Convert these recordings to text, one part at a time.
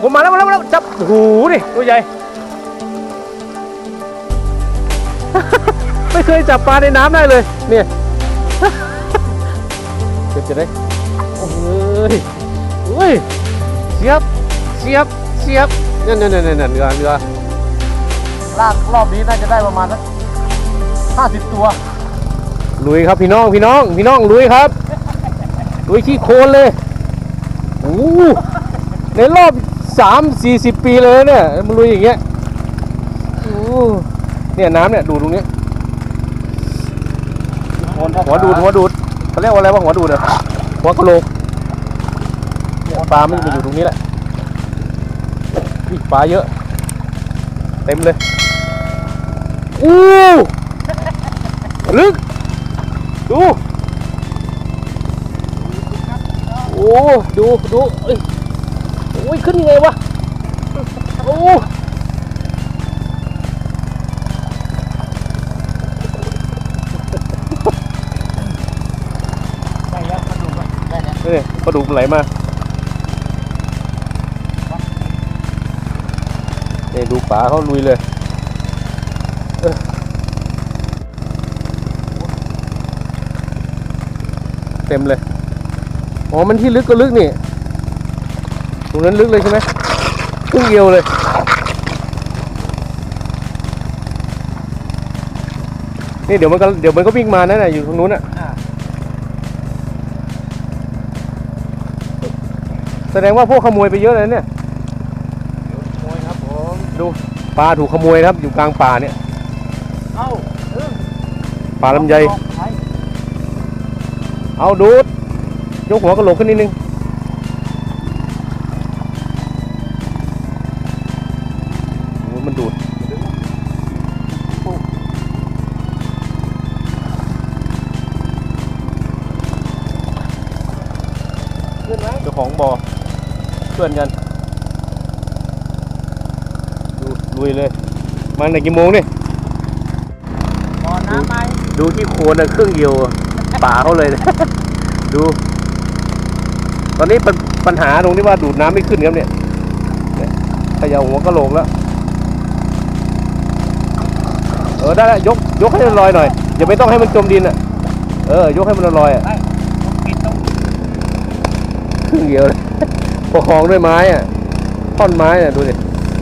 ผมมาแล้วมาแล้วมาแล้วจับโอ้โหนี่ตัวใหญ่ ไม่เคยจับปลาในน้ำได้เลยเนี่ยเก็บจะได้โอ้ยโอ้ยเสียบเสียบเสียบนั่นนั่นนั่นนั่นเรือเรือลากรอบนี้น่าจะได้ประมาณสักห้าสิบตัวลุยครับพี่น้องพี่น้องพี่น้องลุยครับลุยขี้โคลนเลยโอ้โหในรอบ สามสี่สิบปีเลยนะเนี่ยมันลุยอย่างเงี้ยโอ้โหเนี่ยน้ำเนี่ยดูดตรงนี้หัวดูดหัวดูดเขาเรียกว่าอะไรว่าหัวดูดเหรอหัวกะโหลกเนี่ยปลามันจะมาอยู่ตรงนี้แหละอุ๊ยปลาเยอะ เต็มเลย อู้ลึก ดู โอ้ ดู ดูเอ้ยโอ้ยขึ้นยังไงวะ โอ้นี่ปลาดุกมันไหลมานี่ดูป๋าเขาลุยเลยเออเต็มเลย อ๋อ มันที่ลึกก็ลึกนี่ต รงนั้นลึกเลยใช่ไหมครึ่งเดียวเลยนี่เดี๋ยวมันก็เดี๋ยวมันก็วิ่งมานั่นน่ะอยู่ตรงนู้นน่ะแสดงว่าพวกขโมยไปเยอะเลยเนี่ยขโมยครับผมดูปลาถูกขโมยนะครับอยู่กลางป่าเนี่ยเอ้าเออปลาลำไยใช่เอาดูดยกหัวกระโหลกขึ้นนิดนึง อนกันดูลุยเลยมาในกี่โมงนี่ก่อนน้ำไหมดูที่โคนอะครึ่งเดียวอะป่าเขาเลยนะดู ตอนนี้ปัญปัญหาตรงที่ว่าดูดน้ำไม่ขึ้นครับเนี่ยเนี่ยเขย่าหัวกะโหลกแล้วเออได้แล้วยกยกให้มันลอยหน่อยอย่าไม่ต้องให้มันจมดินอะเออยกให้มันลอยอะต้องปิดต้องครึ่งเดียวเลย ประคองด้วยไม้อะท่อนไม้อะดูดิ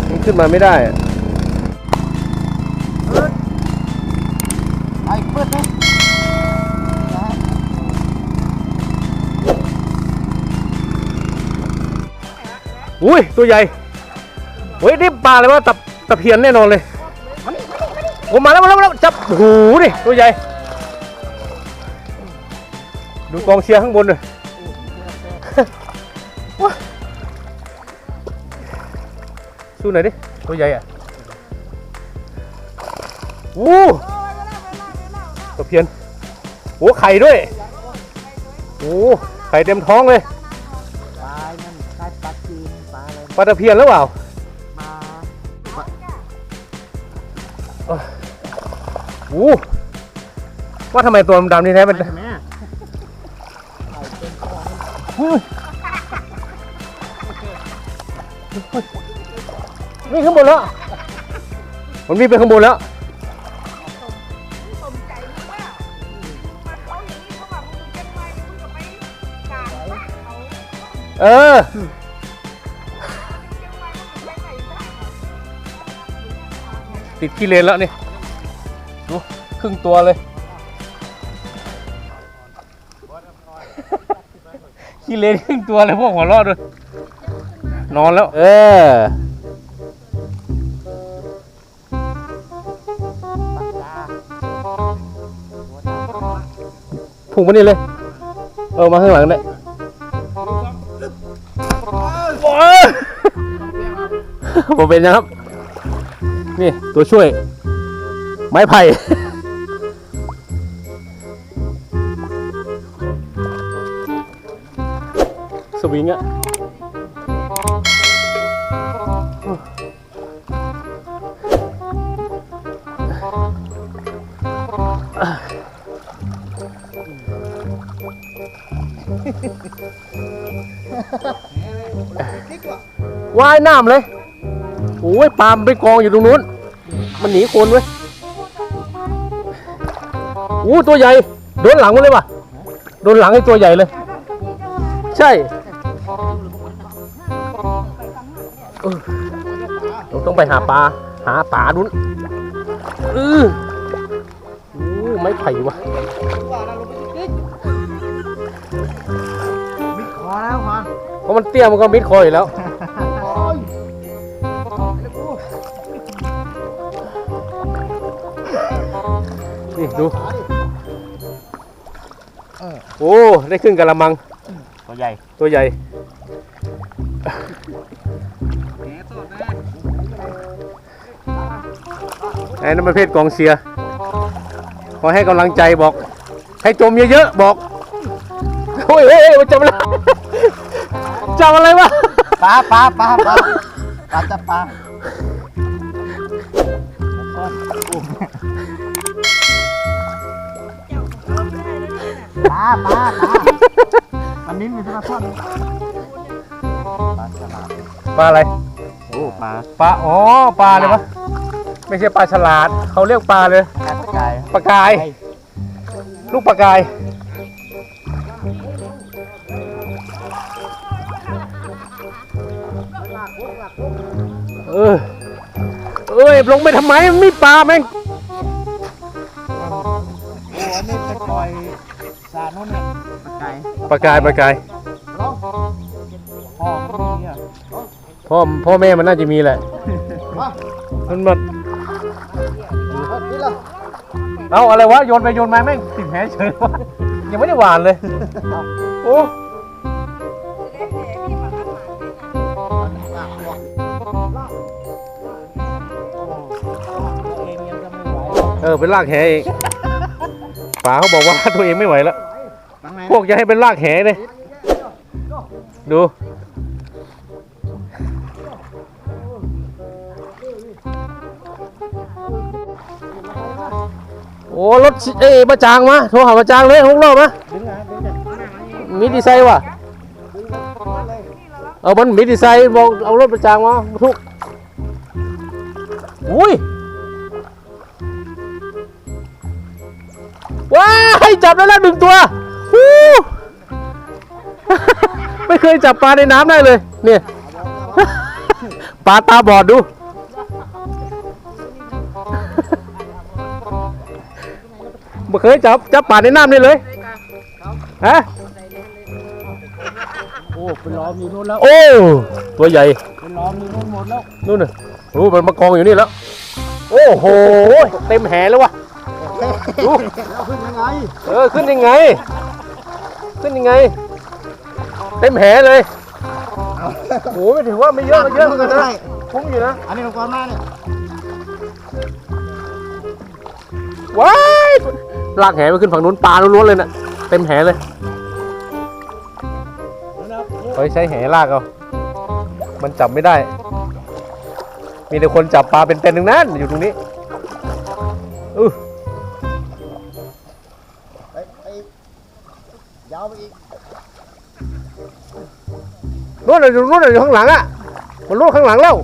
มันขึ้นมาไม่ได้อะไอ้เปิดไหมอุ้ยตัวใหญ่เฮ้ยนี่ปลาอะไรวะตะตะเพียนแน่นอนเลยผมมาแล้วมาแล้วมาแล้วจับโหนี่ตัวใหญ่ดูกองเชียร์ข้างบนเลย สู้หน่อยดิ ตัวใหญ่อะโอ้ตะเพียนโอ้ไข่ด้วยโอ้ไข่เต็มท้องเลยปลานั่นปลาปลาจีนปลาอะไรปลาตะเพียนหรือเปล่ามาโอ้ว่าทำไมตัวมันดำนี่แท้มัน วิ่งข้างบนแล้ว มันวิ่งไปข้างบนแล้วสนใจมึงว่ามาเขาอย่างนี้เขาบอกมึงจะไปมึงก็ไปกลางบ้านเขาเออ จะไปมึงไปไหนได้ติดขี้เลนแล้วนี่ดูครึ่งตัวเลย ขี้เลนครึ่งตัวเลยพวกหัวเรอดด้วยนอนแล้ว เออ พุ่งมานี่เลย เออมาข้างหลังได้โอ้ยผมเป็นนะครับ นี่ตัวช่วย ไม้ไผ่ ว่ายน้ำเลย โอ้ยปลามันไปกองอยู่ตรงนู้น มันหนีคนเว้ยโอ้ตัวใหญ่ โดนหลังมันเลยว่ะ โดนหลังไอ้ตัวใหญ่เลย ใช่เออเราต้องไปหาปลา หาปลาดุนเออโอ้ไม่ไผ่วะมิดคอแล้วพอนเพราะมันเตี้ยมันก็มิดคออยู่แล้ว นี่ดู โอ้ ได้ขึ้นกะละมัง ตัวใหญ่ ตัวใหญ่ไอ้นั่นประเภทกองเชียร์ขอให้กำลังใจบอก ให้จมเยอะๆบอก โอ้ยเฮ้ยเฮ้ยมันจำอะไรจำอะไรวะปลาปลาปลาปลาปลาจับปลา ปลาปลาปลาอันนี้มีสมาร์ทปลาฉลาดปลาอะไร โอ้ปลาปลา อ๋อ ปลาเลยวะ ไม่ใช่ปลาฉลาด เขาเรียกปลาเลยแอปไก่ปลากาย ลูกปลากาย เออ เอ้ย ลงไปทำไม มันมีปลาแม่ง ปลาไก่ปลากายปลากายพ่อไม่มีอะพ่อพ่อแม่มันน่าจะมีแหละมามันมันนี่ละเอาอะไรวะโยนไปโยนมาแม่งติดแหเฉยวะยังไม่ได้หวานเลยโอ้ตัวเองยังจะไม่ไหวเออเป็นลากแหเองป๋าเขาบอกว่าตัวเองไม่ไหวแล้วตั้งไหนพว กจะให้เป็นลากแหเลยดู โอ้รถเอ้มาจางมาโทรหามาจางเลยหกรอบนะมีดีไซน์ว่ะเอามันมีดีไซน์บอกเอารถมาจางมาทุกอุ้ยว้ายจับได้แล้วหนึ่งตัว ไม่เคยจับปลาในน้ำได้เลย เนี่ย ปลาตาบอดดู ไม่เคยจับจับปลาในน้ำนี่เลย ฮะ โอ้เป็นล้อมอยู่นู่นแล้วโอ้ ตัวใหญ่ เป็นล้อมอยู่นู่นหมดแล้วนู่นน่ะโอ้มันมากองอยู่นี่แล้ว โอ้โห เต็มแหแล้ววะดูแล้วขึ้นยังไง เออ ขึ้นยังไง ขึ้นยังไง เต็มแหเลยโอ้ไม่ถือว่าไม่เยอะก็เยอะเหมือนกันนะคุ้มอยู่นะ อันนี้ลงก่อนมาเนี่ยว้ายลากแหไปขึ้นฝั่งนู้นปลาล้วนๆเลยน่ะเต็มแหเลยเฮ้ยใช้แหลากเอา มันจับไม่ได้ มีแต่คนจับปลาเป็นๆหนึ่งนั้นอยู่ตรงนี้อือ ยาวไปอีกนู่นน่ะอยู่นู่นน่ะอยู่ข้างหลังอะ มันลูดข้างหลังแล้ว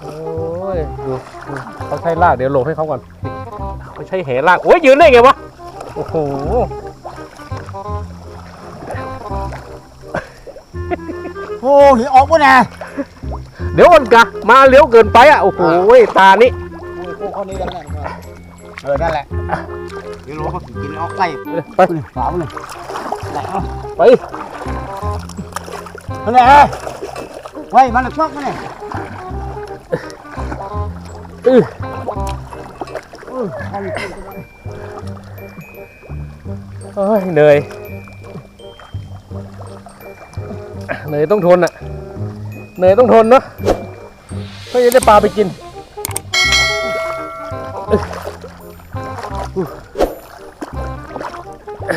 โอ้ยดูดูเขาใช้ลากเดี๋ยวลงให้เขาก่อนเขาใช้แหลากโอ้ยยืนได้ไงวะ โอ้โห โอ้หิออกปะเนี่ยเดี๋ยวก่อนกะ มาเลี้ยวเกินไปอะ โอ้โหตานี่ โอ้ยโค้คนนี้กันแหละเออนั่นแหละ เดี๋ยวรู้เขากินออกไก่ไปฝาเลยไหนเอาไปนั่นแหละไว้มันเลยชอบมันเลยอื้อเฮ้ยเหนื่อยเหนื่อยต้องทนอะเหนื่อยต้องทนเนาะเพื่อจะได้ปลาไปกิน เย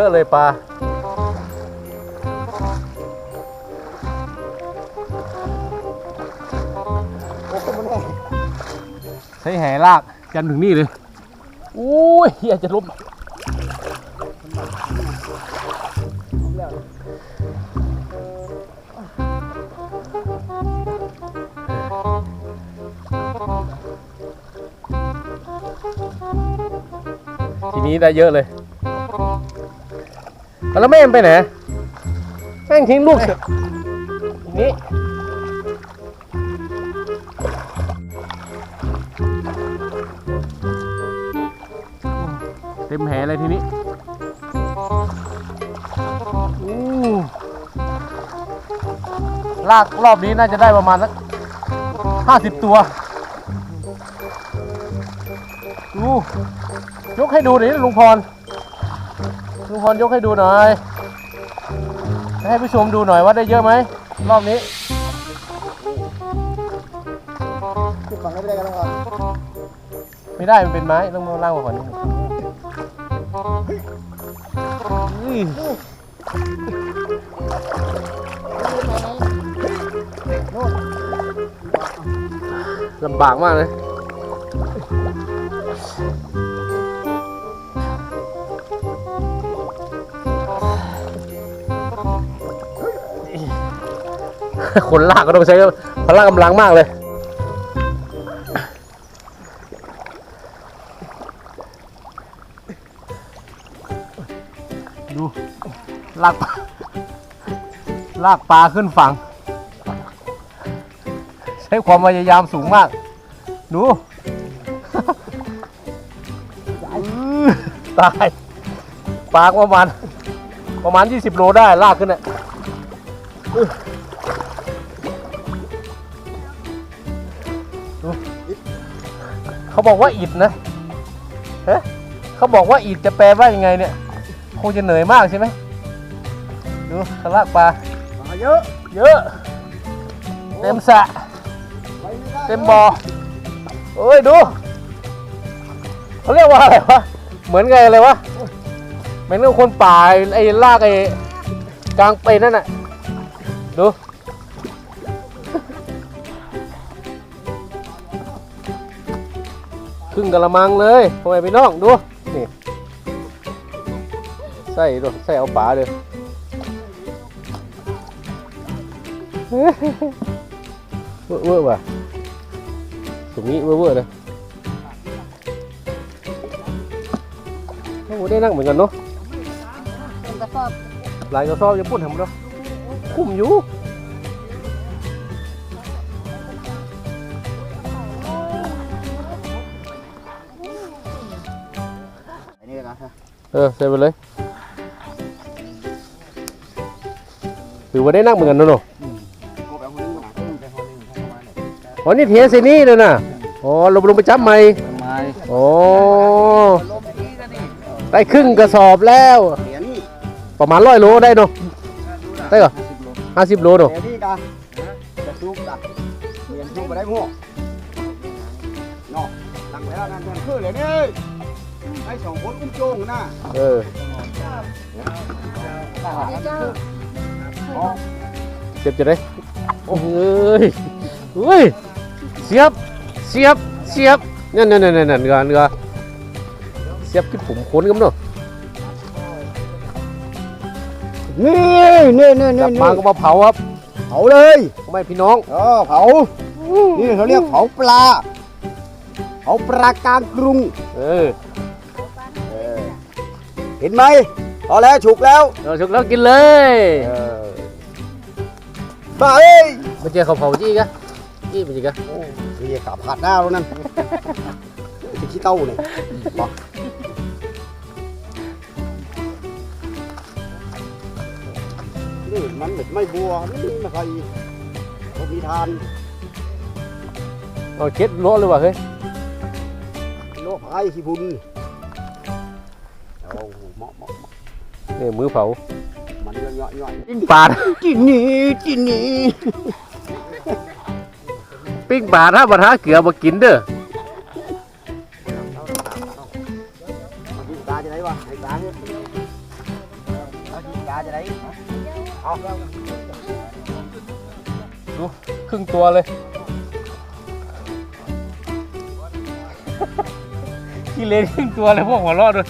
อะเลยปลาใช้แห่ลากยันถึงนี่เลย อุ้ยเฮียจะล้มทีนี้ได้เยอะเลย แล้วแม่งไปไหน แม่งทิ้งลูกทีนี้ ต็มแหเลยทีนี้อู้ลากรอบนี้น่าจะได้ประมาณสักห้าสิบตัวดูยกให้ดูหน่อยลุงพร ลุงพรยกให้ดูหน่อย ให้ผู้ชมดูหน่อยว่าได้เยอะไหมรอบนี้ขึ้นฝั่งไม่ได้กันแล้วก่อนไม่ได้มันเป็นไม้ต้องมาล่างมาก่อนนิดนึงอุ้ย ลำบากมากเลยคนลากก็ต้องใช้พละกำลังมากเลย ดูลากปลาลากปลาขึ้นฝั่ง ใช้ความพยายามสูงมาก ดู ตายปลาประมาณ ประมาณ 20 โลได้ลากขึ้นเนี่ยเขาบอกว่าอิดนะเฮ้เขาบอกว่าอิดจะแปลว่ายังไงเนี่ย คงจะเหนื่อยมากใช่ไหมดูทะลากปลามาเยอะ เยอะ เต็มสระไปไม่ได้เต็มบ่อเอ้ยดูเขาเรียกว่าอะไรวะเหมือนไงอะไรวะเหมือนกับคนป่าไอ้ลากไอ้กลางไปนั่นน่ะดู ครึ่งกะละมังเลยพ่อแม่พี่น้องดูนี่ ใส่ดูใส่เอาป่าเลยเวอร์เวอร์ว่ะตรงนี้เวอร์เวอร์เลยโอ้โหได้นั่งเหมือนกันเนาะเป็นกระสอบหลายกระสอบจะพูดทำเนาะคุ้มอยู่อันนี้นะฮะเออใส่ไปเลย ถือว่าได้นั่งเหมือนกันเนาะเนาะกูแบบคนนึงหนาขึ้นไปคนนึงประมาณนี้อ๋อนี่เทียนเซนี่เลยนะอ๋อลงลงไปจับใหม่ไม้อ๋อลมอีกแล้วนี่ได้ครึ่งกระสอบแล้วเหรียญนี่ประมาณร้อยโลได้เนาะได้เหรอห้าสิบโลเหรีเนาะยญนี่กะจะซุกกะเหรียญซุกไปได้หัวเนาะตั้งแล้วนั่นนั่นคือเหรียญนี่ไอ้สองคนอุ้มโจงนะเอออ๋อ เจ็บจะได้โอ้ยเฮ้ยเสียบเสียบเสียบนั่นนั่นนั่นนั่นเนื้อเนื้อเสียบที่ผมค้นกันเนาะนี่นี่นี่นี่จับมาก็มาเผาครับ เผาเลยทำไมพี่น้องเออเผา นี่เขาเรียกเผาปลา เผาปลากลางกรุง เออเห็นไหมพอแล้วฉุกแล้วเราชุกแล้วกินเลย บ้าเอ้ยมาเจอเขาเผาจี้กะจี้ไปจี้กะโอ้ยขาผัดหน้าแล้วนั่นจะขี้เต้าเนี่ยบอกนี่มันเหมือนไม่บัวนี่ไม่ใครเขามีทานเอาเช็ดโลเลยว่ะเฮ้ยโลกไอ้ขี้บุญโอ้โหเหมาะเหมาะเหมาะนี่มือเผา มันเยอะเยอะเยอะปิ้งปลากินนี่กินนี่ปิ้งปลาถ้าบัทาเกลือมากินเด้อมากินปลาจะไหนวะไอ้ปลาเนี่ยเอากินปลาจะไหนเอาครึ่งตัวเลยขี้เลนครึ่งตัวเลยพวกหัวเรอดด้วย